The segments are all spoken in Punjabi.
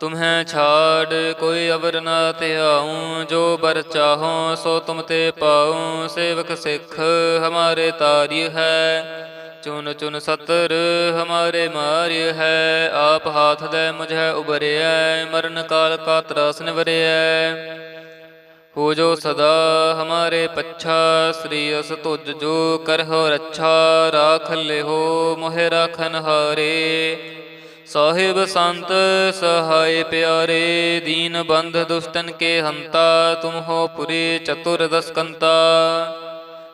ਤੁਮਹਿ ਛਾੜ, ਕੋਈ ਅਵਰ ਨਾ ਧਿਆਉ, ਜੋ ਬਰ ਚਾਹੋ, ਸੋ ਤੁਮ ਤੇ ਪਾਉ। ਸੇਵਕ ਸਿੱਖ, ਹਮਾਰੇ ਤਾਰਿ ਹੈ। ਚੁਨ ਚੁਨ ਸਤਰ, ਹਮਾਰੇ ਮਾਰਿ ਹੈ। ਆਪ ਹਾਥ ਦੇ ਮੁਝੈ ਉਬਰਿਆ ਮਰਨ ਕਾਲ ਕਾ ਤਰਾਸ ਨਿਵਰਿਐ। ਹੋ ਜੋ ਸਦਾ ਹਮਾਰੇ ਪੱਛਾ, ਸ੍ਰੀ ਅਸ ਤੁਜ ਜੋ ਕਰਹੁ ਰੱਛਾ। ਰਾਖ ਲਿਹੋ, ਮੋਹਿ ਰਾਖਨ ਹਾਰੇ। ਸਾਹਿਬ ਸੰਤ ਸਹਾਇ ਪਿਆਰੇ, ਦੀਨ ਬੰਧ ਦੁਸ਼ਟਨ ਕੇ ਹੰਤਾ ਤੁਮ ਹੋ ਪੁਰੀ ਚਤੁਰ ਦਸਕੰਤਾ।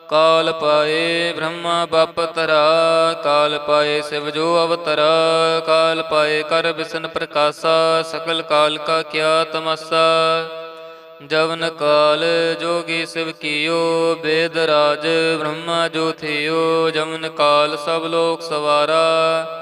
ਕਾਲ ਪਾਏ ਬ੍ਰਹਮਾ ਬਪਤਰਾ ਕਾਲ ਪਾਏ ਸਿਵ ਜੋ ਅਵਤਰਾ, ਕਾਲ ਪਾਏ ਕਰ ਬਿਸਨ ਪ੍ਰਕਾਸ਼ਾ, ਸਕਲ ਕਾਲ ਕਾ ਕਿਆ ਤਮਸਾ। ਜਵਨ ਕਾਲ ਜੋਗੀ ਸਿਵ ਕੀਓ, ਬੇਦ ਰਾਜ ਬ੍ਰਹਮਾ ਜੋ ਥਿਓ, ਜਮਨ ਕਾਲ ਸਭ ਲੋਕ ਸਵਾਰਾ।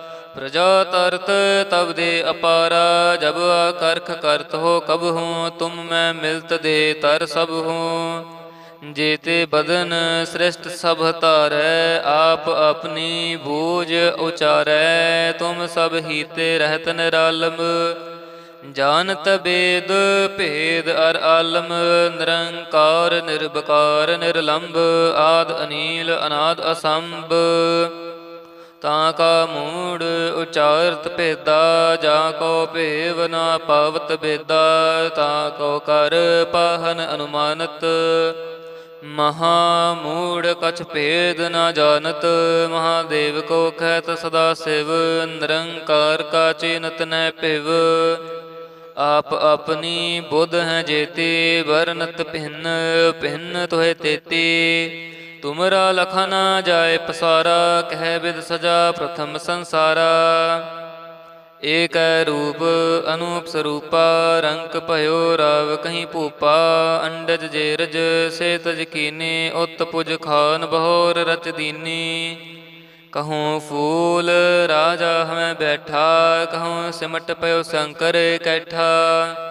ਪ੍ਰਜਾ ਤਰਤ ਤਬ ਦੇ ਅਪਾਰਾ, ਜਬ ਆਕਰਖ ਕਰਤ ਹੋ ਕਬ ਹੂੰ, ਤੁਮ ਮੈਂ ਮਿਲਤ ਦੇ ਤਰ ਸਭ ਹੂੰ। ਜੇਤੇ ਬਦਨ ਸ੍ਰਿਸ਼ਟ ਸਭ ਧਾਰੈ, ਆਪ ਆਪਣੀ ਬੂਝ ਉਚਾਰੈ, ਤੁਮ ਸਭ ਹੀਤੇ ਰਹਿਤ ਨਿਰਾਲਮ। ਜਾਣਤ ਬੇਦ ਭੇਦ ਅਰ ਆਲਮ, ਨਿਰੰਕਾਰ ਨਿਰਭਕਾਰ ਨਿਰਲੰਭ ਆਦ ਅਨੀਲ, ਅਨਾਦ ਅਸੰਭ। ਤਾਂ ਕਾ ਮੂੜ ਉਚਾਰਤ ਭੇਦਾ, ਜਾ ਕੋ ਭੇਵ ਨਾ ਪਾਵਤ ਬੇਦਾ, ਤਾਂ ਕੋ ਕਰ ਪਾਹਨ ਅਨੁਮਾਨਤ। ਮਹਾ ਮੂੜ ਕਛ ਭੇਦ ਨਾ ਜਾਣਤ, ਮਹਾਦੇਵ ਕੋ ਖੈਤ ਸਦਾ ਸਿਵ, ਨਿਰੰਕਾਰ ਕਾ ਚਿਨਤ ਨੈ ਭਿਵ। ਆਪ ਆਪਣੀ ਬੁੱਧ ਹੈ ਜੇਤੀ, ਵਰਨਤ ਭਿੰਨ ਭਿੰਨ ਤੋਹਿ ਤੇਤੀ। ਤੁਮਰਾ ਲਖਨ ਜਾਏ ਪਸਾਰਾ, ਕਹਿ ਬਿਦ ਸਜਾ ਪ੍ਰਥਮ ਸੰਸਾਰਾ। ਏਕ ਰੂਪ, ਅਨੂਪ ਸਰੂਪਾ, ਰੰਕ ਭਇਓ ਰਾਵ ਕਹੀਂ ਭੂਪਾ। ਅੰਡਜ ਜੇਰਜ ਸੇ ਤਜ ਕੀਨੇ ਉਤ ਪੁਜ ਖਾਨ ਬਹੋਰ ਰਚ ਦੀਨੀ। ਕਹੂੰ ਫੂਲ, ਰਾਜਾ ਹਮੈ ਬੈਠਾ, ਕਹੂੰ ਸਿਮਟ ਪਇਓ ਸ਼ੰਕਰ ਕੈਠਾ।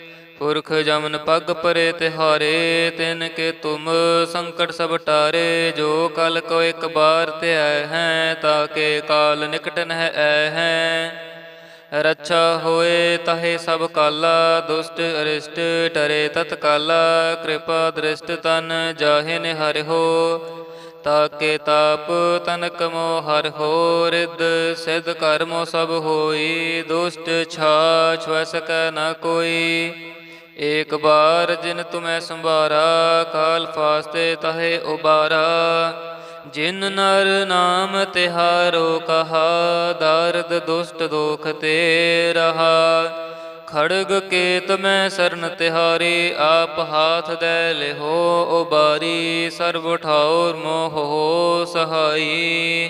ਪੁਰਖ ਜਮਨ ਪੱਗ ਪਰੇ ਤਿਹਾਰੇ, ਤਿਨ ਕੇ ਤੁਮ ਸੰਕਟ ਸਭ ਟਾਰੇ, ਜੋ ਕਲ ਕੋ ਇੱਕ ਬਾਰ ਧਿਆ ਹੈ ਤਾਕੇ ਕਾਲ ਨਿਕਟ ਨਹਿ ਐ ਹੈ। ਰੱਛਾ ਹੋਏ ਤਹੇ ਸਭ ਕਾਲਾ, ਦੁਸ਼ਟ ਅਰਿਸ਼ਟ ਟਰੇ ਤਤਕਾਲਾ, ਕਿਰਪਾ ਦ੍ਰਿਸ਼ਟ ਤਨ ਜਾਹੇ ਨਿਹਰਿ ਹੋ। ਤਾਕੇ ਤਾਪ ਤਨਕ ਮੋ ਹਰ ਹੋ ਰਿਦ ਸਿਧ ਕਰਮੋ ਸਭ ਹੋਈ, ਦੁਸ਼ਟ ਛਾ ਛੁਐ ਸਕੈ ਨ ਕੋਈ। ਏਕ ਬਾਰ ਜਿਨ ਤੁਮੈ ਸੰਭਾਰਾ ਕਾਲ ਫਾਸਤੇ ਤਹੇ ਉਬਾਰਾ। ਜਿਨ ਨਰ ਨਾਮ ਤਿਹਾਰੋ ਕਹਾ, ਦਰਦ ਦੁਸ਼ਟ ਦੋਖ ਤੇ ਰਹਾ। ਖੜਗ ਕੇਤ ਮੈਂ ਸਰਨ ਤਿਹਾਰੀ, ਆਪ ਹਾਥ ਦੇ ਲਿਹੋ ਉਬਾਰੀ। ਸਰਬ ਠਾਉਰ ਮੋਹ ਹੋ ਸਹਾਈ।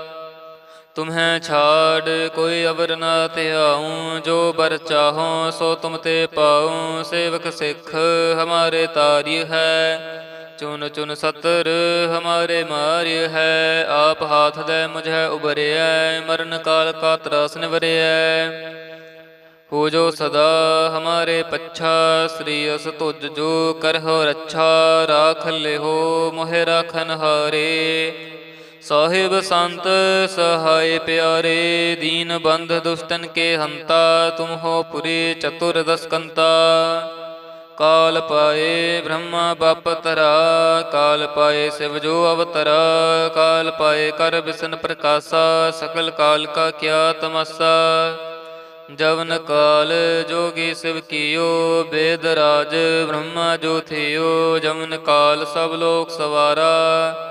ਤੁਮਹਿ ਛਾੜ, ਕੋਈ ਅਵਰ ਨਾ ਧਿਆਉ, ਜੋ ਬਰ ਚਾਹੋ, ਸੋ ਤੁਮ ਤੇ ਪਾਉ, ਸੇਵਕ ਸਿੱਖ ਹਮਾਰੇ ਤਾਰਿ ਹੈ। ਚੁਨ ਚੁਨ ਸਤਰ ਹਮਾਰੇ ਮਾਰਿ ਹੈ, ਆਪ ਹਾਥ ਦੇ ਮੁਝੈ ਉਬਰਿਐ ਮਰਨ ਕਾਲ ਕਾ ਤਰਾਸ ਨਿਵਰਿਐ। ਹੋ ਜੋ ਸਦਾ ਹਮਾਰੇ ਪੱਛਾ, ਸ੍ਰੀ ਅਸ ਤੁਜ ਜੋ ਕਰਹੁ ਰੱਛਾ, ਰਾਖ ਲਿਹੋ, ਮੋਹਿ ਰਾਖਨ ਹਾਰੇ। ਸਾਹਿਬ ਸੰਤ ਸਹਾਇ ਪਿਆਰੇ, ਦੀਨ ਬੰਧ ਦੁਸ਼ਟਨ ਕੇ ਹੰਤਾ, ਤੁਮ ਹੋ ਪੁਰੀ ਚਤੁਰ ਦਸਕੰਤਾ। ਕਾਲ ਪਾਏ ਬ੍ਰਹਮਾ ਬਪਤਰਾ ਕਾਲ ਪਾਏ ਸਿਵ ਜੋ ਅਵਤਰਾ, ਕਾਲ ਪਾਏ ਕਰ ਬਿਸਨ ਪ੍ਰਕਾਸ਼ਾ, ਸਕਲ ਕਾਲ ਕਾ ਕਿਆ ਤਮਸਾ। ਜਵਨ ਕਾਲ ਜੋਗੀ ਸਿਵ ਕੀਓ, ਬੇਦ ਰਾਜ ਬ੍ਰਹਮਾ ਜੋ ਥਿਓ ਜਮਨ ਕਾਲ ਸਭ ਲੋਕ ਸਵਾਰਾ।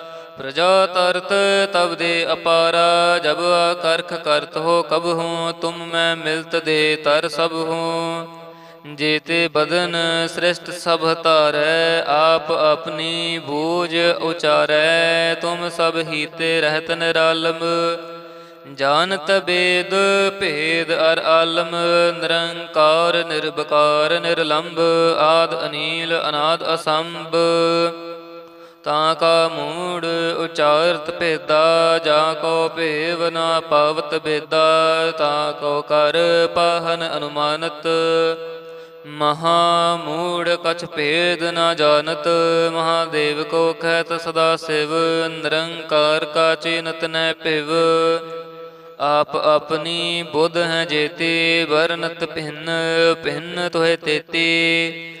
ਪ੍ਰਜਾ ਤਰਤ ਤਬ ਦੇ ਅਪਾਰਾ, ਜਬ ਕਰਖ ਕਰਤ ਹੋ ਕਬ ਹੂੰ, ਤੁਮ ਮੈਂ ਮਿਲਤ ਦੇ ਤਰ ਸਭ ਹੂੰ। ਜੇਤੇ ਬਦਨ ਸ੍ਰਿਸ਼ਟ ਸਭ ਧਾਰੈ, ਆਪ ਆਪਣੀ ਬੂਝ ਉਚਾਰੈ, ਤੁਮ ਸਭ ਹੀਤੇ ਰਹਿਤ ਨਿਰਾਲਮ। ਜਾਣਤ ਬੇਦ ਭੇਦ ਅਰ ਆਲਮ, ਨਿਰੰਕਾਰ ਨਿਰਭਕਾਰ ਨਿਰਲੰਭ ਆਦ ਅਨੀਲ ਅਨਾਦ ਅਸੰਭ। ਤਾਂ ਕਾ ਮੂੜ ਉਚਾਰਤ ਭੇਦਾ, ਜਾ ਕੋ ਭੇਵ ਨਾ ਪਾਵਤ ਬੇਦਾ, ਤਾਂ ਕੋ ਕਰ ਪਾਹਨ ਅਨੁਮਾਨਤ। ਮਹਾ ਮੂੜ ਕਛ ਭੇਦ ਨਾ ਜਾਣਤ, ਮਹਾਦੇਵ ਕੋ ਖੈਤ ਸਦਾ ਸਿਵ, ਨਿਰੰਕਾਰ ਕਾ ਚਿਨਤ ਨੈ ਭਿਵ। ਆਪ ਆਪਣੀ ਬੁੱਧ ਹੈ ਜੇਤੀ, ਵਰਨਤ ਭਿੰਨ ਭਿੰਨ ਤੋਹਿ ਤੇਤੀ।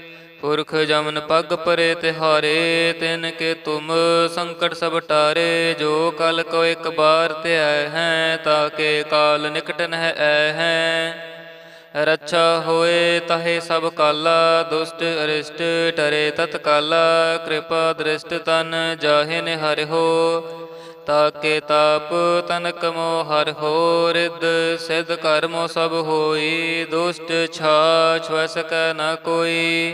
ਪੁਰਖ ਜਮਨ ਪਗ ਪਰੇ ਤਿਹਾਰੇ, ਤਿਨ ਕੇ ਤੁਮ ਸੰਕਟ ਸਭ ਟਾਰੇ, ਜੋ ਕਲ ਕੋ ਇੱਕ ਬਾਰ ਧਿਆ ਹੈ ਤਾਕੇ ਕਾਲ ਨਿਕਟ ਨਹਿ ਐ ਹੈ। ਰੱਛਾ ਹੋਏ ਤਹੇ ਸਭ ਕਾਲਾ, ਦੁਸ਼ਟ ਅਰਿਸ਼ਟ ਟਰੇ ਤਤ ਕਾਲਾ, ਕਿਰਪਾ ਦ੍ਰਿਸ਼ਟ ਤਨ ਜਾਹੇ ਨਿਹਰਿ ਹੋ। ਤਾਕੇ ਤਾਪ ਤਨਕ ਮੋ ਹਰ ਹੋ ਰਿਦ ਸਿਧ ਕਰਮੋ ਸਭ ਹੋਈ, ਦੁਸ਼ਟ ਛਾ ਛੁਐ ਸਕੈ ਨ ਕੋਈ।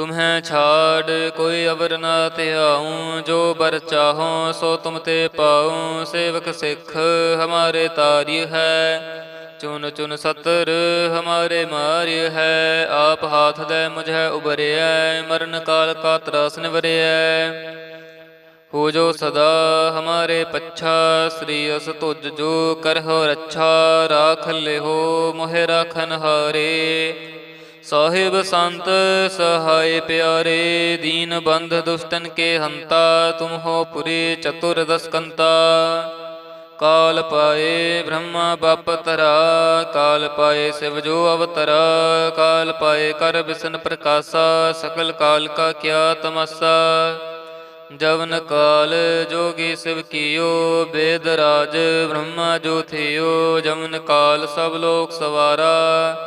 ਤੁਮਹਿ ਛਾੜ, ਕੋਈ ਅਵਰ ਨਾ ਧਿਆਉ, ਜੋ ਬਰ ਚਾਹੋ, ਸੋ ਤੁਮ ਤੇ ਪਾਉ, ਸੇਵਕ ਸਿੱਖ ਹਮਾਰੇ ਤਾਰੀ ਹੈ। ਚੁਨ ਚੁਨ ਸਤਰ ਹਮਾਰੇ ਮਾਰਿ ਹੈ, ਆਪ ਹਾਥ ਦੇ ਮੁਝੈ ਉਬਰਿਐ ਮਰਨ ਕਾਲ ਕਾ ਤਰਾਸ ਨਿਵਰਿਐ। ਹੋ ਜੋ ਸਦਾ ਹਮਾਰੇ ਪੱਛਾ, ਸ੍ਰੀ ਅਸ ਤੁਜ ਜੋ ਕਰਹੁ ਰੱਛਾ, ਰਾਖ ਲਿਹੋ, ਮੋਹਿ ਰਾਖਨ ਹਾਰੇ। ਸਾਹਿਬ ਸੰਤ ਸਹਾਇ ਪਿਆਰੇ, ਦੀਨ ਬੰਧ ਦੁਸ਼ਟਨ ਕੇ ਹੰਤਾ ਤੁਮ ਹੋ ਪੁਰੇ ਚਤੁਰ ਦਸਕੰਤਾ। ਕਾਲ ਪਾਏ ਬ੍ਰਹਮਾ ਬਾਪ ਤਰਾ ਕਾਲ ਪਾਏ ਸਿਵ ਜੋ ਅਵਤਰਾ, ਕਾਲ ਪਾਏ ਕਰ ਬਿਸਨ ਪ੍ਰਕਾਸ਼ਾ, ਸਕਲ ਕਾਲ ਕਾ ਕਿਆ ਤਮਸਾ। ਜਵਨ ਕਾਲ ਜੋਗੀ ਸਿਵ ਕੀਓ, ਬੇਦ ਰਾਜ ਬ੍ਰਹਮਾ ਜੋ ਥਿਓ, ਜਮਨ ਕਾਲ ਸਭ ਲੋਕ ਸਵਾਰਾ।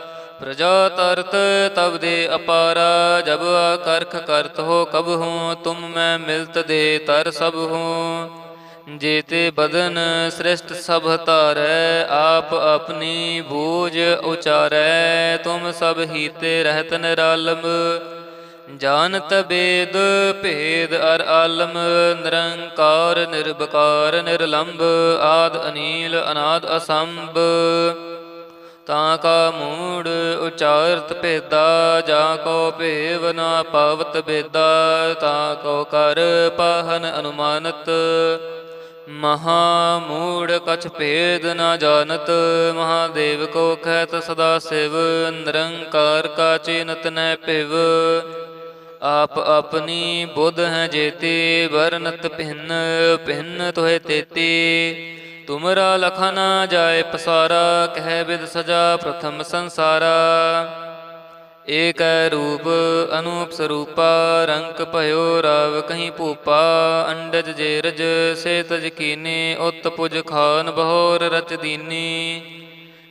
ਪ੍ਰਜਾ ਤਰਤ ਤਬ ਦੇ ਅਪਾਰਾ, ਜਬ ਕਰਖ ਕਰਤ ਹੋ ਕਬ ਹੂੰ, ਤੁਮ ਮੈਂ ਮਿਲਤ ਦੇ ਤਰ ਸਭ ਹੂੰ। ਜੇਤੇ ਬਦਨ ਸ੍ਰਿਸ਼ਟ ਸਭ ਧਾਰੈ, ਆਪ ਆਪਣੀ ਬੂਝ ਉਚਾਰੈ, ਤੁਮ ਸਭ ਹੀਤੇ ਰਹਿਤ ਨਿਰਾਲਮ। ਜਾਣਤ ਬੇਦ ਭੇਦ ਅਰ ਆਲਮ, ਨਿਰੰਕਾਰ ਨਿਰਭਕਾਰ ਨਿਰਲੰਭ ਆਦ ਅਨੀਲ ਅਨਾਦ ਅਸੰਭ। ਤਾਂ ਕਾ ਮੂੜ ਉਚਾਰਤ ਭੇਦਾ, ਜਾ ਕੋ ਭੇਵ ਨਾ ਪਾਵਤ ਬੇਦਾ, ਤਾਂ ਕੋ ਕਰ ਪਾਹਨ ਅਨੁਮਾਨਤ। ਮਹਾ ਮੂੜ ਕਛ ਭੇਦ ਨਾ ਜਾਣਤ, ਮਹਾਦੇਵ ਕੋ ਖੈਤ ਸਦਾ ਸਿਵ, ਨਿਰੰਕਾਰ ਕਾ ਚਿਨਤ ਨੈ ਭਿਵ। ਆਪ ਆਪਣੀ ਬੁੱਧ ਹੈ ਜੇਤੀ, ਵਰਨਤ ਭਿੰਨ ਭਿੰਨ ਤੋਹਿ ਤੇਤੀ। ਤੁਮਰਾ ਲਖਨ ਜਾਏ ਪਸਾਰਾ, ਕਹਿ ਬਿਦ ਸਜਾ ਪ੍ਰਥਮ ਸੰਸਾਰਾ। ਏਕ ਰੂਪ ਅਨੂਪ ਸਰੂਪਾ ਰੰਗ ਭਇਓ ਰਵ ਕਹੀਂ ਭੂਪਾ। ਅੰਡਜ ਜੇਰਜ ਸੇ ਤਜ ਕੀਨੇ, ਉਤ ਪੁਜ ਖਾਨ ਬਹੋਰ ਰਚ ਦੀਨੀ।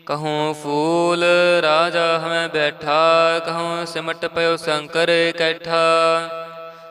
ਕਹੂੰ ਫੂਲ ਰਾਜਾ ਹਮੈ ਬੈਠਾ, ਕਹੂੰ ਸਿਮਟ ਪਇਓ ਸ਼ੰਕਰ ਕੈਠਾ।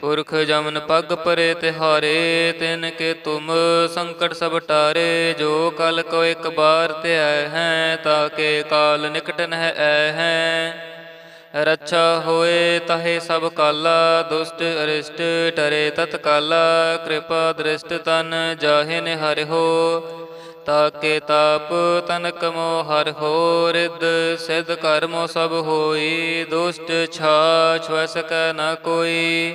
ਪੁਰਖ ਜਮਨ ਪਗ ਪਰੇ ਤਿਹਾਰੇ, ਤਿਨ ਕੇ ਤੁਮ ਸੰਕਟ ਸਭ ਟਾਰੇ, ਜੋ ਕਲ ਕੋ ਇੱਕ ਬਾਰ ਧਿਆ ਹੈ ਤਾਕੇ ਕਾਲ ਨਿਕਟ ਨਹਿ ਐ ਹੈ। ਰੱਛਾ ਹੋਏ ਤਹੇ ਸਭ ਕਾਲਾ, ਦੁਸ਼ਟ ਅਰਿਸ਼ਟ ਟਰੇ ਤਤਕਾਲਾ ਕਿਰਪਾ ਦ੍ਰਿਸ਼ਟ ਤਨ ਜਾਹੇ ਨੇ ਹਰਿ ਹੋ ਤਾਕੇ ਤਾਪ ਤਨ ਕਮੋ ਹਰ ਹੋ ਰਿਦ ਸਿਧ ਕਰਮੋ ਸਭ ਹੋਈ, ਦੁਸ਼ਟ ਛਾ ਛੁਐ ਸਕੈ ਨ ਕੋਈ।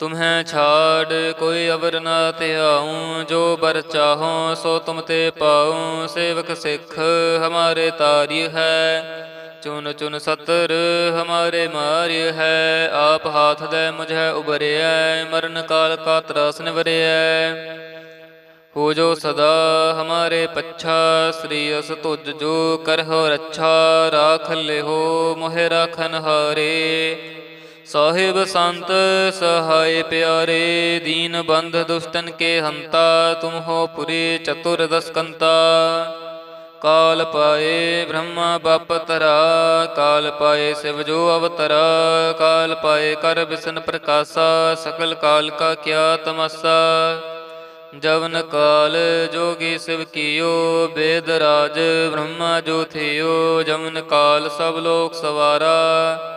ਤੁਮਹਿ ਛਾੜ, ਕੋਈ ਅਵਰ ਨਾ ਧਿਆਉ, ਜੋ ਬਰ ਚਾਹੋ, ਸੋ ਤੁਮ ਤੇ ਪਾਉ, ਸੇਵਕ ਸਿੱਖ ਹਮਾਰੇ ਤਾਰੀ ਹੈ। ਚੁਨ ਚੁਨ ਸਤਰ ਹਮਾਰੇ ਮਾਰਿ ਹੈ, ਆਪ ਹਾਥ ਦੇ ਮੁਝੈ ਉਬਰਿਐ ਮਰਨ ਕਾਲ ਕਾ ਤਰਾਸ ਨਿਵਰਿਆ ਹੋ ਜੋ ਸਦਾ ਹਮਾਰੇ ਪੱਛਾ, ਸ੍ਰੀ ਅਸ ਤੁਜ ਜੋ ਕਰਹੁ ਰੱਛਾ, ਰਾਖ ਲਿਹੋ, ਮੋਹਿ ਰਾਖਨ ਹਾਰੇ। ਸਾਹਿਬ ਸੰਤ ਸਹਾਇ ਪਿਆਰੇ, ਦੀਨ ਬੰਧ ਦੁਸ਼ਟਨ ਕੇ ਹੰਤਾ ਤੁਮ ਹੋ ਪੁਰੀ ਚਤੁਰ ਦਸਕੰਤਾ। ਕਾਲ ਪਾਏ ਬ੍ਰਹਮਾ ਬਪ ਤਰਾ ਕਾਲ ਪਾਏ ਸਿਵ ਜੋ ਅਵਤਰਾ, ਕਾਲ ਪਾਏ ਕਰ ਬਿਸਨ ਪ੍ਰਕਾਸ਼ਾ, ਸਕਲ ਕਾਲ ਕਾ ਕਿਆ ਤਮਸਾ। ਜਵਨ ਕਾਲ ਜੋਗੀ ਸਿਵ ਕੀਓ, ਬੇਦ ਰਾਜ ਬ੍ਰਹਮਾ ਜੋ ਥਿਓ ਜਮਨ ਕਾਲ ਸਭ ਲੋਕ ਸਵਾਰਾ।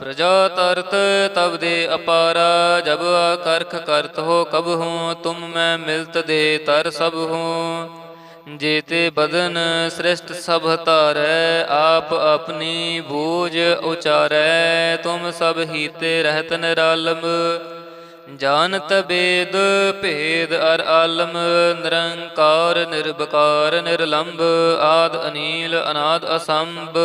ਪ੍ਰਜਾ ਤਰਤ ਤਬ ਦੇ ਅਪਾਰਾ, ਜਬ ਆਕਰਖ ਕਰਤ ਹੋ ਕਬ ਹੂੰ, ਤੁਮ ਮੈਂ ਮਿਲਤ ਦੇ ਤਰ ਸਭ ਹੂੰ। ਜੇਤੇ ਬਦਨ ਸ੍ਰਿਸ਼ਟ ਸਭ ਧਾਰੈ, ਆਪ ਆਪਣੀ ਬੂਝ ਉਚਾਰੈ, ਤੁਮ ਸਭ ਹੀਤੇ ਰਹਿਤ ਨਿਰਾਲਮ। ਜਾਣਤ ਬੇਦ ਭੇਦ ਅਰ ਆਲਮ, ਨਿਰੰਕਾਰ ਨਿਰਭਕਾਰ ਨਿਰਲੰਭ ਆਦ ਅਨੀਲ, ਅਨਾਦ ਅਸੰਭ।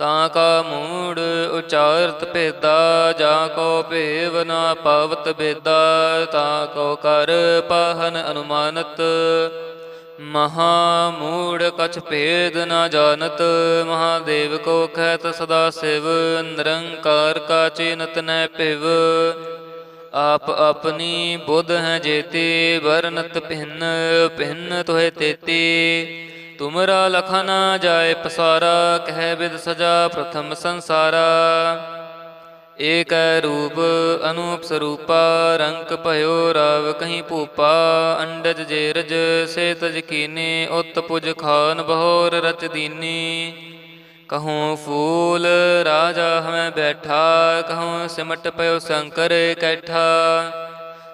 ਤਾਂ ਕਾ ਮੂੜ ਉਚਾਰਤ ਭੇਦਾ, ਜਾ ਕੋ ਭੇਵ ਨਾ ਪਾਵਤ ਬੇਦਾ, ਤਾਂ ਕੋ ਕਰ ਪਾਹਨ ਅਨੁਮਾਨਤ। ਮਹਾ ਮੂੜ ਕਛ ਭੇਦ ਨਾ ਜਾਣਤ, ਮਹਾਦੇਵ ਕੋ ਖੈਤ ਸਦਾ ਸਿਵ, ਨਿਰੰਕਾਰ ਕਾ ਚਿਨਤ ਨੈ ਭਿਵ। ਆਪ ਆਪਣੀ ਬੁੱਧ ਹੈ ਜੇਤੀ, ਵਰਨਤ ਭਿੰਨ ਭਿੰਨ ਤੋਹਿ ਤੇਤੀ। ਤੁਮਰਾ ਲਖਾ ਨਾ ਜਾਏ ਪਸਾਰਾ, ਕਹਿ ਬਿਦ ਸਜਾ ਪ੍ਰਥਮ ਸੰਸਾਰਾ। ਏਕ ਰੂਪ ਅਨੂਪ ਸਰੂਪਾ ਰੰਗ ਭਇਓ ਰਵ ਕਹੀਂ ਭੂਪਾ। ਅੰਡਜ ਜੇਰਜ ਸੇ ਤਜ ਕੀਨੇ, ਉਤ ਪੁਜ ਖਾਨ ਬਹੋਰ ਰਚ ਦੀਨੀ। ਕਹੂੰ ਫੂਲ ਰਾਜਾ ਹਮੈ ਬੈਠਾ, ਕਹੂੰ ਸਿਮਟ ਪਇਓ ਸ਼ੰਕਰ ਕੈਠਾ।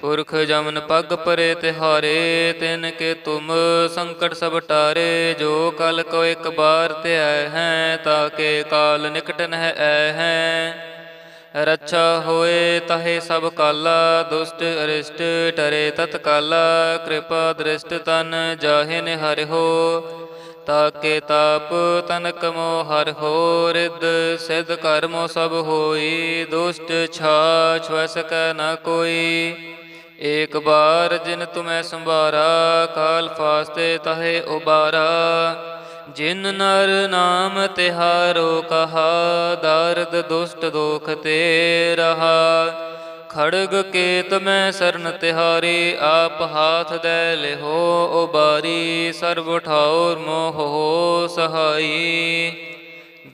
ਪੁਰਖ ਜਮਨ ਪਗ ਪਰੇ ਤਿਹਾਰੇ, ਤਿਨ ਕੇ ਤੁਮ ਸੰਕਟ ਸਭ ਟਾਰੇ, ਜੋ ਕਲ ਕੋ ਇੱਕ ਬਾਰ ਧਿਆ ਹੈ ਤਾਕੇ ਕਾਲ ਨਿਕਟ ਨਹਿ ਐ ਹੈ। ਰੱਛਾ ਹੋਏ ਤਹੇ ਸਭ ਕਾਲਾ, ਦੁਸ਼ਟ ਅਰਿਸ਼ਟ ਟਰੇ ਤਤ ਕਾਲਾ, ਕਿਰਪਾ ਦ੍ਰਿਸ਼ਟ ਤਨ ਜਾਹੇ ਨਿ ਹੋ। ਤਾਕੇ ਤਾਪ ਤਨ ਕਮੋ ਹਰ ਹੋ ਰਿਦ ਸਿਧ ਕਰਮੋ ਸਭ ਹੋਈ, ਦੁਸ਼ਟ ਛਾ ਛੁਐ ਸਕੈ ਨ ਕੋਈ। ਏਕ ਬਾਰ ਜਿਨ ਤੁਮੈ ਸੰਭਾਰਾ, ਕਾਲ ਫਾਸਤੇ ਤਹੇ ਉਬਾਰਾ। ਜਿਨ ਨਰ ਨਾਮ ਤਿਹਾਰੋ ਕਹਾ, ਦਰਦ ਦੁਸ਼ਟ ਦੋਖ ਤੇ ਰਹਾ। ਖੜਗ ਕੇਤ ਮੈਂ ਸਰਨ ਤਿਹਾਰੀ, ਆਪ ਹਾਥ ਦੇ ਲਿਹੋ ਉਬਾਰੀ। ਸਰਬ ਠਾਉਰ ਮੋਹ ਹੋ ਸਹਾਈ।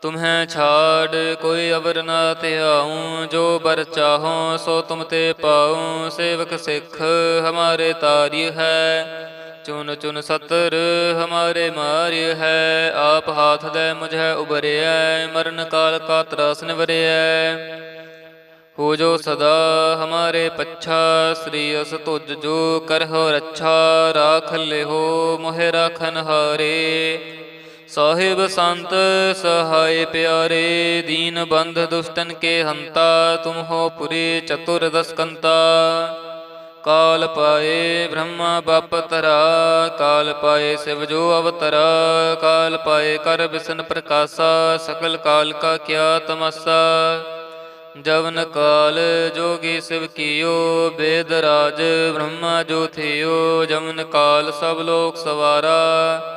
ਤੁਮਹਿ ਛਾੜ, ਕੋਈ ਅਵਰ ਨਾ ਧਿਆਉ, ਜੋ ਬਰ ਚਾਹੋ, ਸੋ ਤੁਮ ਤੇ ਪਾਉ। ਸੇਵਕ ਸਿੱਖ, ਹਮਾਰੇ ਤਾਰੀ ਹੈ। ਚੁਨ ਚੁਨ ਸਤਰ, ਹਮਾਰੇ ਮਾਰਿ ਹੈ। ਆਪ ਹਾਥ ਦੇ ਮੁਝੈ ਉਬਰਿਆ ਮਰਨ ਕਾਲ ਕਾ ਤਰਾਸ ਨਿਵਰਿਐ। ਹੋ ਜੋ ਸਦਾ ਹਮਾਰੇ ਪੱਛਾ, ਸ੍ਰੀ ਅਸ ਤੁਜ ਜੋ ਕਰਹੁ ਰੱਛਾ। ਰਾਖ ਲਿਹੋ, ਮੋਹਿ ਰਾਖਨ ਹਾਰੇ। ਸਾਹਿਬ ਸੰਤ ਸਹਾਇ ਪਿਆਰੇ, ਦੀਨ ਬੰਧ ਦੁਸ਼ਟਨ ਕੇ ਹੰਤਾ ਤੁਮ ਹੋ ਪੁਰੀ ਚਤੁਰ ਦਸਕੰਤਾ। ਕਾਲ ਪਾਏ ਬ੍ਰਹਮਾ ਬਪਤਰਾ ਕਾਲ ਪਾਏ ਸਿਵ ਜੋ ਅਵਤਰਾ, ਕਾਲ ਪਾਏ ਕਰ ਬਿਸਨ ਪ੍ਰਕਾਸ਼ਾ, ਸਕਲ ਕਾਲ ਕਾ ਕਿਆ ਤਮਸਾ। ਜਵਨ ਕਾਲ ਜੋਗੀ ਸਿਵ ਕੀਓ, ਬੇਦ ਰਾਜ ਬ੍ਰਹਮਾ ਜੋ ਥਿਓ ਜਮਨ ਕਾਲ ਸਭ ਲੋਕ ਸਵਾਰਾ।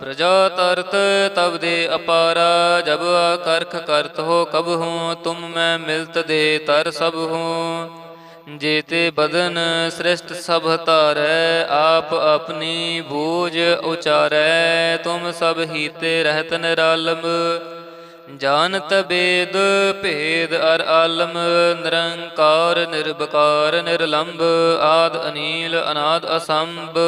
ਪ੍ਰਜਾ ਤਰਤ ਤਬ ਦੇ ਅਪਾਰਾ, ਜਬ ਕਰਖ ਕਰਤ ਹੋ ਕਬ ਹੂੰ, ਤੁਮ ਮੈਂ ਮਿਲਤ ਦੇ ਤਰ ਸਭ ਹੂੰ। ਜੇਤੇ ਬਦਨ ਸ੍ਰਿਸ਼ਟ ਸਭ ਧਾਰੈ, ਆਪ ਆਪਣੀ ਬੂਝ ਉਚਾਰੈ, ਤੁਮ ਸਭ ਹੀਤੇ ਰਹਿਤ ਨਿਰਾਲਮ। ਜਾਣਤ ਬੇਦ ਭੇਦ ਅਰ ਆਲਮ, ਨਿਰੰਕਾਰ ਨਿਰਭਕਾਰ ਨਿਰਲੰਭ ਆਦ ਅਨੀਲ ਅਨਾਦ ਅਸੰਭ।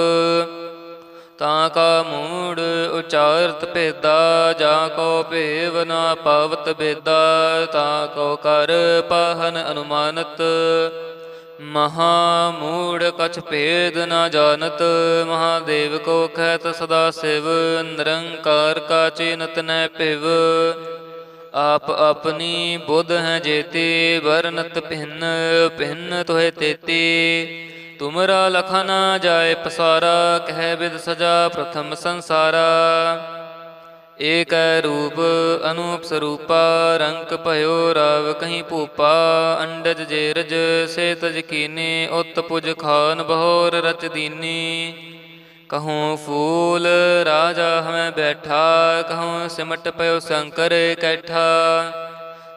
ਤਾਂ ਕਾ ਮੂੜ ਉਚਾਰਤ ਭੇਦਾ, ਜਾ ਕੋ ਭੇਵ ਨਾ ਪਾਵਤ ਬੇਦਾ, ਤਾਂ ਕੋ ਕਰ ਪਾਹਨ ਅਨੁਮਾਨਤ। ਮਹਾ ਮੂੜ ਕਛ ਭੇਦ ਨਾ ਜਾਣਤ, ਮਹਾਦੇਵ ਕੋ ਖੈਤ ਸਦਾ ਸਿਵ, ਨਿਰੰਕਾਰ ਕਾ ਚਿਨਤ ਨੈ ਭਿਵ। ਆਪ ਆਪਣੀ ਬੁੱਧ ਹੈ ਜੇਤੀ, ਵਰਨਤ ਭਿੰਨ ਭਿੰਨ ਤੋਹਿ ਤੇਤੀ। ਤੁਮਰਾ ਲਖਾ ਜਾਏ ਪਸਾਰਾ, ਕਹਿ ਬਿਦ ਸਜਾ ਪ੍ਰਥਮ ਸੰਸਾਰਾ। ਏਕ ਰੂਪ, ਅਨੂਪ ਸਰੂਪਾ, ਰੰਕ ਭਇਓ ਰਾਵ ਕਹੀਂ ਭੂਪਾ। ਅੰਡਜ ਜੇਰਜ ਸੇ ਤਜ ਕੀਨੀ ਉਤ ਪੁਜ ਖਾਨ ਬਹੋਰ ਰਚ ਦੀਨੀ। ਕਹੂੰ ਫੂਲ, ਰਾਜਾ ਹਮੈ ਬੈਠਾ, ਕਹੂੰ ਸਿਮਟ ਪਇਓ ਸ਼ੰਕਰ ਕੈਠਾ।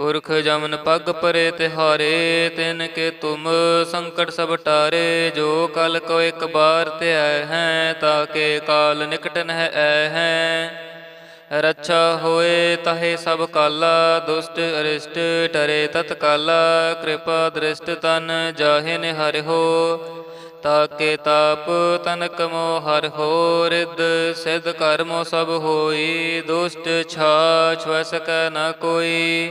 ਪੁਰਖ ਜਮਨ ਪੱਗ ਪਰੇ ਤਿਹਾਰੇ, ਤਿਨ ਕੇ ਤੁਮ ਸੰਕਟ ਸਭ ਟਾਰੇ, ਜੋ ਕਲ ਕੋ ਇੱਕ ਬਾਰ ਧਿਆ ਹੈ ਤਾਕੇ ਕਾਲ ਨਿਕਟ ਨਹਿ ਐ ਹੈ। ਰੱਛਾ ਹੋਏ ਤਹੇ ਸਭ ਕਾਲਾ, ਦੁਸ਼ਟ ਅਰਿਸ਼ਟ ਟਰੇ ਤਤਕਾਲਾ ਕਿਰਪਾ ਦ੍ਰਿਸ਼ਟ ਤਨ ਜਾਹੇ ਨਿਹਰਿ ਹੋ। ਤਾਕੇ ਤਾਪ ਤਨ ਕਮੋ ਹਰ ਹੋ ਰਿਦ ਸਿਧ ਕਰਮੋ ਸਭ ਹੋਈ, ਦੁਸ਼ਟ ਛਾ ਛੁਐ ਸਕੈ ਨ ਕੋਈ।